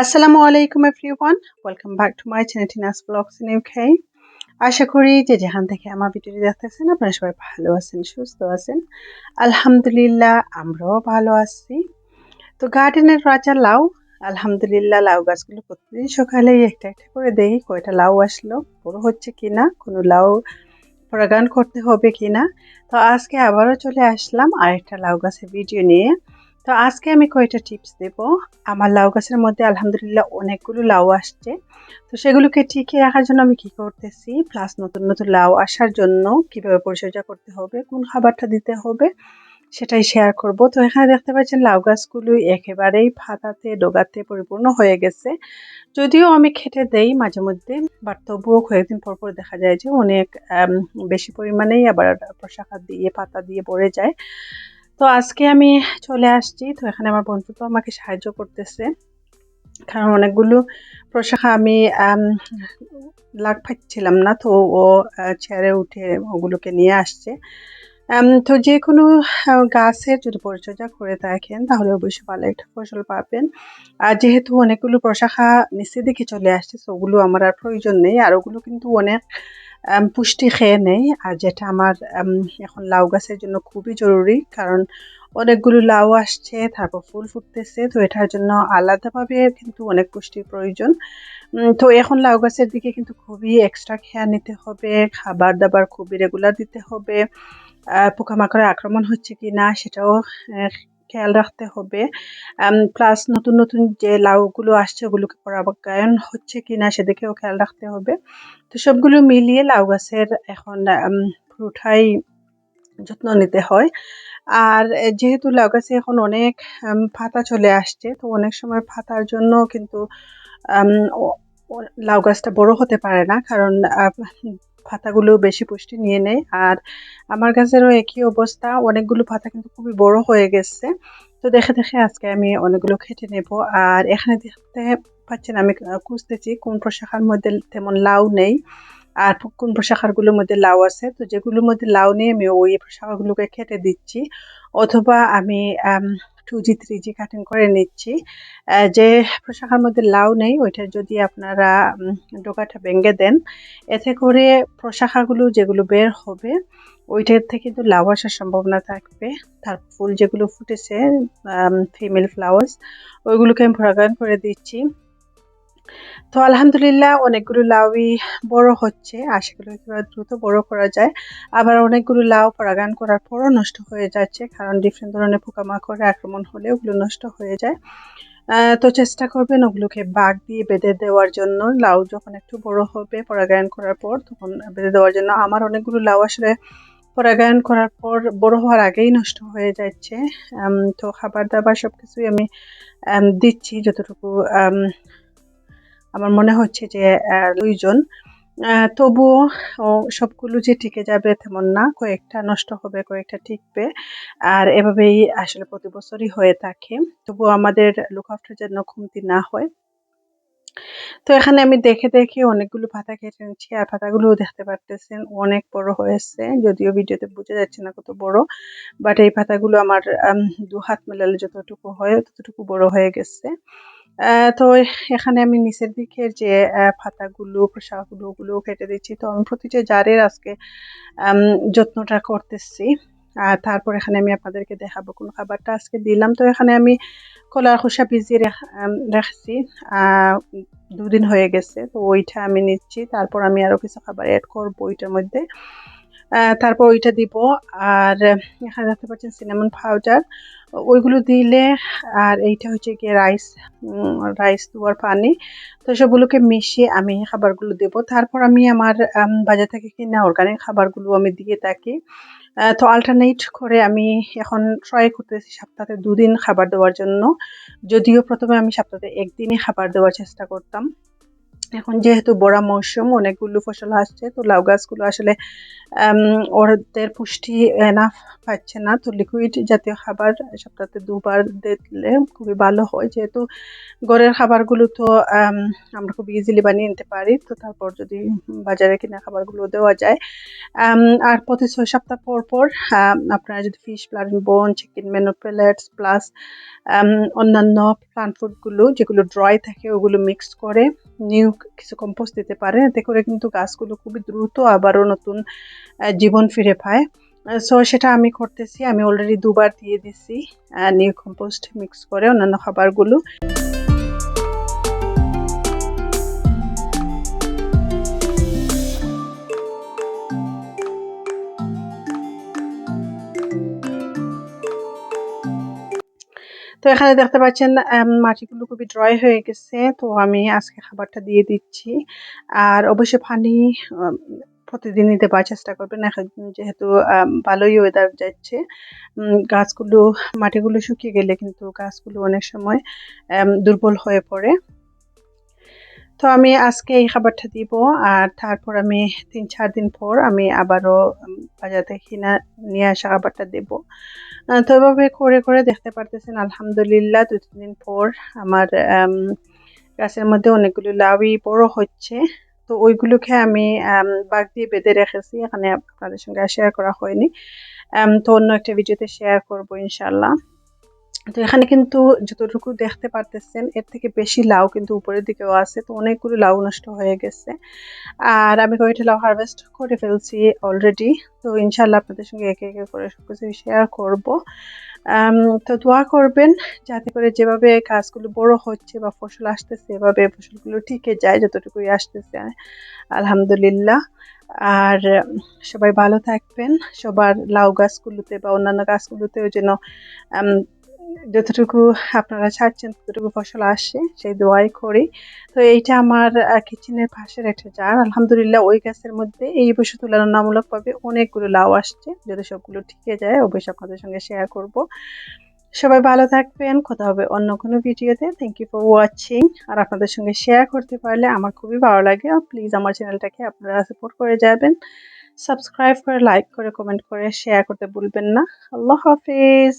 আসসালামু আলাইকুম everyone welcome back to my channel blogs in UK আশা করি যে যেখান থেকে আমার ভিডিওটি দেখতেছেন, আপনারা সবাই ভালো আছেন, সুস্থ আছেন। আলহামদুলিল্লাহ, আমরাও ভালো আছি। তো গার্ডেনের রাজা লাউ, আলহামদুলিল্লাহ লাউ গাছগুলো প্রতিদিন সকালেই একটা একটা করে দেই কয়টা লাউ আসলো, বড় হচ্ছে কিনা, কোনো লাউ পরাগান করতে হবে কি না তো আজকে আবারও চলে আসলাম আরেকটা লাউ গাছের ভিডিও নিয়ে। তো আজকে আমি কয়টা টিপস দেব? আমার লাউ গাছের মধ্যে আলহামদুলিল্লাহ অনেকগুলো লাউ আসছে। তো সেগুলোকে টিকিয়ে রাখার জন্য আমি কি করতেছি? প্লাস নতুন নতুন লাউ আসার জন্য কীভাবে পরিচর্যা করতে হবে? কোন খাবারটা দিতে হবে? সেটাই শেয়ার করব। তো এখানে দেখতে পাচ্ছেন লাউ গাছগুলো একেবারেই ফাতাতে ডোগাতে পরিপূর্ণ হয়ে গেছে। যদিও আমি খেটে দেই মাঝে মধ্যে বাট তবুও কয়েকদিন পর পর দেখা যায় যে অনেক বেশি পরিমাণেই আবার প্রশাখা দিয়ে, পাতা দিয়ে পড়ে যায়। তো আজকে আমি চলে আসছি। তো এখানে আমার বন্ধু তো আমাকে সাহায্য করতেছে। কারণ অনেকগুলো প্রশাখা আমি লাগ পাচ্ছিলাম না, তো ও চেয়ারে উঠে ওগুলোকে নিয়ে আসছে। তো যে কোনো গাছের যদি পরিচর্যা করে থাকেন, তাহলে অবশ্যই ভালো একটা ফসল পাবেন। আর যেহেতু অনেকগুলো প্রশাখা নিচে দিকে চলে আসছে, তো ওগুলো আমার আর প্রয়োজন নেই। আর ওগুলো কিন্তু অনেক পুষ্টি খেয়ে নেই। আর যেটা আমার এখন লাউ গাছের জন্য খুবই জরুরি, কারণ অনেকগুলো লাউ আসছে, তারপর ফুল ফুটতেছে, তো এটার জন্য আলাদাভাবে কিন্তু অনেক পুষ্টির প্রয়োজন। তো এখন লাউ গাছের দিকে কিন্তু খুবই এক্সট্রা খেয়াল নিতে হবে খাবার দাবার খুবই রেগুলার দিতে হবে। পোকামাকড়ের আক্রমণ হচ্ছে কি না সেটাও খেয়াল রাখতে হবে। প্লাস নতুন নতুন যে লাউগুলো আসছে, ওগুলোকে পরাগায়ন হচ্ছে কি না সেদিকেও খেয়াল রাখতে হবে। তো সবগুলো মিলিয়ে লাউ গাছের এখন পুরোটাই যত্ন নিতে হয়। আর যেহেতু লাউ গাছে এখন অনেক পাতা চলে আসছে, তো অনেক সময় পাতার জন্য কিন্তু লাউ গাছটা বড় হতে পারে না। কারণ পাতাগুলো বেশি পুষ্টি নিয়ে নেয়। আর আমার গাছেরও একই অবস্থা, অনেকগুলো পাতা কিন্তু খুবই বড় হয়ে গেছে। তো দেখে দেখে আজকে আমি অনেকগুলো খেটে নেব। আর এখানে দেখতে পাচ্ছেন আমি খুঁজতেছি কোন প্রশাখার মধ্যে তেমন লাউ নেই। আর কোন প্রশাখারগুলোর মধ্যে লাউ আছে। তো যেগুলোর মধ্যে লাউ নেই, আমি ওই প্রশাখাগুলোকে খেটে দিচ্ছি। অথবা আমি two G three G cutting করে নিচ্ছি। যে পোশাকের মধ্যে লাউ নেই, ওইটা যদি আপনারা ডোকাটা ভেঙে দেন, এতে করে প্রশাখাগুলো যেগুলো বের হবে, ওইটার থেকে কিন্তু লাউ আসার সম্ভাবনা থাকবে। তার ফুল যেগুলো ফুটেছে ফিমেল ফ্লাওয়ার্স ওইগুলোকে আমি পরাগায়ন করে দিচ্ছি। তো আলহামদুলিল্লাহ অনেকগুলো লাউই বড় হচ্ছে। আর সেগুলো দ্রুত বড় করা যায়। আবার অনেকগুলো লাউ পরাগায়ন করার পরও নষ্ট হয়ে যাচ্ছে, কারণ ডিফারেন্ট ধরনের পোকামাকড়ে আক্রমণ হলে ওগুলো নষ্ট হয়ে যায়। তো চেষ্টা করবেন ওগুলোকে বাঘ দিয়ে বেঁধে দেওয়ার জন্য। লাউ যখন একটু বড় হবে পরাগায়ন করার পর, তখন বেঁধে দেওয়ার জন্য। আমার অনেকগুলো লাউ আসলে পরাগায়ন করার পর বড় হওয়ার আগেই নষ্ট হয়ে যাচ্ছে। তো খাবার দাবার সব কিছুই আমি দিচ্ছি যতটুকু আমার মনে হচ্ছে যে দুইজন। তবুও সবগুলো যে টিকে যাবে তেমন না, কয়েকটা নষ্ট হবে, কয়েকটা টিকবে। আর এভাবেই আসলে প্রতি বছরই হয়ে থাকে। তবুও আমাদের লুক আফটার যেন কমতি না হয়। তো এখানে আমি দেখে দেখে অনেকগুলো পাতা কেটে নিচ্ছি, আর পাতাগুলো দেখতে পারতেছেন, অনেক বড় হয়েছে। যদিও ভিডিওতে বোঝা যাচ্ছে না কত বড় বাট এই পাতাগুলো আমার দু হাত মেলালে যতটুকু হয়, ততটুকু বড় হয়ে গেছে। তো এখানে আমি নিচের দিকের যে পাতাগুলো শাকগুলো ওগুলো কেটে দিচ্ছি। তো আমি প্রতিটা জারের আজকে যত্নটা করতেছি। আর তারপর এখানে আমি আপনাদেরকে দেখাবো কোন খাবারটা আজকে দিলাম। তো এখানে আমি কলার খোসা ভিজিয়ে রাখছি। দুদিন হয়ে গেছে। তো ওইটা আমি নিচ্ছি। তারপর আমি আরও কিছু খাবার অ্যাড করব ওইটার মধ্যে। তারপর ওইটা দিব। আর এখানে দেখতে পাচ্ছেন সিনেমন পাউডার ওইগুলো দিলে, আর এইটা হচ্ছে গিয়ে রাইস রাইস দেওয়ার পানি। তো সবগুলোকে মিশিয়ে আমি খাবারগুলো দেব। তারপর আমি আমার বাজার থেকে কিনা অর্গানিক খাবারগুলো আমি দিয়ে থাকি। তো আল্টারনেট করে আমি এখন ট্রাই করতেছি সপ্তাহে দুদিন খাবার দেওয়ার জন্য। যদিও প্রথমে আমি সপ্তাহে একদিনই খাবার দেওয়ার চেষ্টা করতাম। এখন যেহেতু বড়া মৌসুম, অনেকগুলো ফসল আসছে, তো লাউ গাছগুলো আসলে ওদের পুষ্টি এনাফ পাচ্ছে না। তো লিকুইড জাতীয় খাবার সপ্তাহে দুবার দিলে খুবই ভালো হয়। যেহেতু ঘরের খাবারগুলো তো আমরা খুব ইজিলি বানিয়ে নিতে পারি, তো তারপর যদি বাজারে কিনা খাবারগুলো দেওয়া যায়। আর প্রতি ছয় সপ্তাহ পর পর আপনারা যদি ফিশ প্লান বোন চিকেন মেনো পেলেটস প্লাস অন্যান্য প্লান্ট ফুডগুলো যেগুলো ড্রাই থাকে, ওগুলো মিক্স করে নিউ কিছু কম্পোস্ট দিতে পারে। এতে করে কিন্তু গাছগুলো খুবই দ্রুত আবারও নতুন জীবন ফিরে পায়। সো সেটা আমি করতেছি। আমি অলরেডি দুবার দিয়ে দিছি নিউ কম্পোস্ট মিক্স করে অন্যান্য খাবারগুলো। তো এখানে দেখতে পাচ্ছেন মাটিগুলো খুবই ড্রাই হয়ে গেছে। তো আমি আজকে খাবারটা দিয়ে দিচ্ছি। আর অবশ্যই পানি প্রতিদিন নিতে পারার চেষ্টা করবেন। এখন যেহেতু ভালোই ওয়েদার যাচ্ছে গাছগুলো, মাটিগুলো শুকিয়ে গেলে কিন্তু গাছগুলো অনেক সময় দুর্বল হয়ে পড়ে। তো আমি আজকে এই খাবারটা দিব, আর তারপর আমি তিন, চার দিন পর আমি আবারও বাজার থেকে কিনা নিয়ে আসা খাবারটা দেব। তো এভাবে করে করে দেখতে পারতেছেন, আলহামদুলিল্লাহ, দু, তিন দিন পর আমার গাছের মধ্যে অনেকগুলো লাউই বড় হচ্ছে। তো ওইগুলোকে আমি বাগ দিয়ে বেঁধে রেখেছি, এখানে আপনাদের সঙ্গে শেয়ার করা হয়নি। তো অন্য একটা ভিডিওতে শেয়ার করব ইনশাল্লাহ তো এখানে কিন্তু যতটুকু দেখতে পারতেছেন, এর থেকে বেশি লাউ কিন্তু উপরের দিকেও আছে। তো অনেকগুলো লাউ নষ্ট হয়ে গেছে। আর আমি কয়েকটা লাউ হারভেস্ট করে ফেলছি অলরেডি তো ইনশাল্লাহ আপনাদের সঙ্গে একে একে করে সব কিছু শেয়ার করব তো দোয়া করবেন যাতে করে যেভাবে গাছগুলো বড় হচ্ছে বা ফসল আসতেছে, এভাবে ফসলগুলো টিকে যায় যতটুকুই আসতেছে। আলহামদুলিল্লাহ। আর সবাই ভালো থাকবেন। সবার লাউ গাছগুলোতে বা অন্যান্য গাছগুলোতেও যেন যতটুকু আপনারা ছাড়ছেন, ততটুকু ফসল আসে সেই দোয়াই করি। তো এইটা আমার কিচেনের পাশের একটা জার। আলহামদুলিল্লাহ ওই গাছের মধ্যে এই বছর তুলনামূলকভাবে অনেকগুলো লাউ আসছে। যদি সবগুলো ঠিকে যায়, অবশ্যই আপনাদের সঙ্গে শেয়ার করব। সবাই ভালো থাকবেন। কথা হবে অন্য কোনো ভিডিওতে। থ্যাংক ইউ ফর ওয়াচিং আর আপনাদের সঙ্গে শেয়ার করতে পারলে আমার খুবই ভালো লাগে। প্লিজ আমার চ্যানেলটাকে আপনারা সাপোর্ট করে যাবেন। সাবস্ক্রাইব করে লাইক করে কমেন্ট করে শেয়ার করতে ভুলবেন না। আল্লাহ হাফিজ।